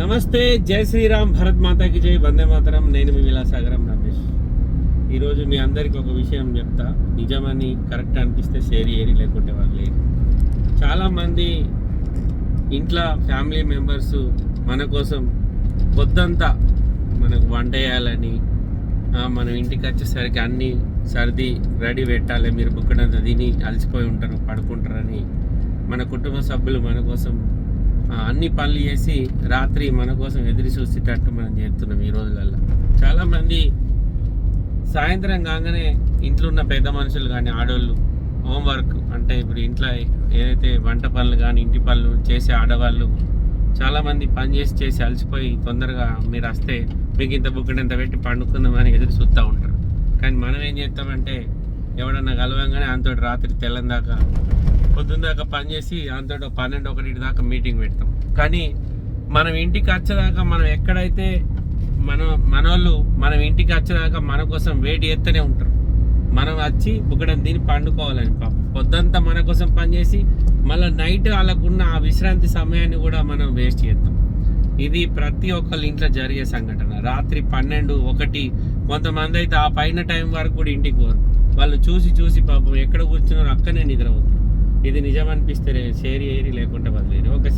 నమస్తే జై శ్రీరామ్ భరత్ మాతాకి జై వందే మాతరం. నేను మీ విలాసాగరం రమేష్. ఈరోజు మీ అందరికి ఒక విషయం చెప్తా. నిజమని కరెక్ట్ అనిపిస్తే షేర్ చేయరు లేకుంటే వాళ్ళు లేరు. చాలామంది ఇంట్లో ఫ్యామిలీ మెంబర్స్ మన కోసం పొద్దంతా మనకు వంట చేయాలని మనం ఇంటికి వచ్చేసరికి అన్నీ సర్ది రెడీ పెట్టాలి. మీరు బుక్కడంతా తిని అలసిపోయి ఉంటారు పడుకుంటారని మన కుటుంబ సభ్యులు మన కోసం అన్ని పనులు చేసి రాత్రి మన కోసం ఎదురు చూసేటట్టు మనం చేస్తున్నాం ఈ రోజులలో చాలామంది సాయంత్రం కాగానే ఇంట్లో ఉన్న పెద్ద మనుషులు కానీ ఆడవాళ్ళు హోంవర్క్ అంటే ఇప్పుడు ఇంట్లో ఏదైతే వంట పనులు కానీ ఇంటి పనులు చేసే ఆడవాళ్ళు చాలామంది పని చేసి చేసి అలసిపోయి తొందరగా మీరు వస్తే మీకు ఇంత బుక్కడంత పెట్టి పండుకుందామని ఎదురు చూస్తూ ఉంటారు. కానీ మనం ఏం చేస్తామంటే ఎవడన్నా కలవంగానే అంతటి రాత్రి తెల్లం దాకా పొద్దున్న దాకా పని చేసి అంతో పన్నెండు ఒకటి దాకా మీటింగ్ పెడతాం. కానీ మనం ఇంటికి వచ్చేదాకా మనం ఎక్కడైతే మన మనోళ్ళు మనం ఇంటికి వచ్చేదాకా మన కోసం వెయిట్ చేస్తూనే ఉంటారు. మనం వచ్చి బుగ్గడం దీన్ని పండుకోవాలని పాపం. పొద్దంతా మన కోసం పనిచేసి మళ్ళీ నైట్ వాళ్ళకున్న ఆ విశ్రాంతి సమయాన్ని కూడా మనం వేస్ట్ చేస్తాం. ఇది ప్రతి ఒక్కళ్ళ ఇంట్లో జరిగే సంఘటన. రాత్రి పన్నెండు ఒకటి కొంతమంది అయితే ఆ పైన టైం వరకు కూడా ఇంటికి పోరు. వాళ్ళు చూసి చూసి పాపం ఎక్కడ కూర్చున్నారో అక్కనే నిద్రపోతారు. ఇది నిజం అనిపిస్తే షేర్ ఏరి లేకుంటే వదిలేను. ఒక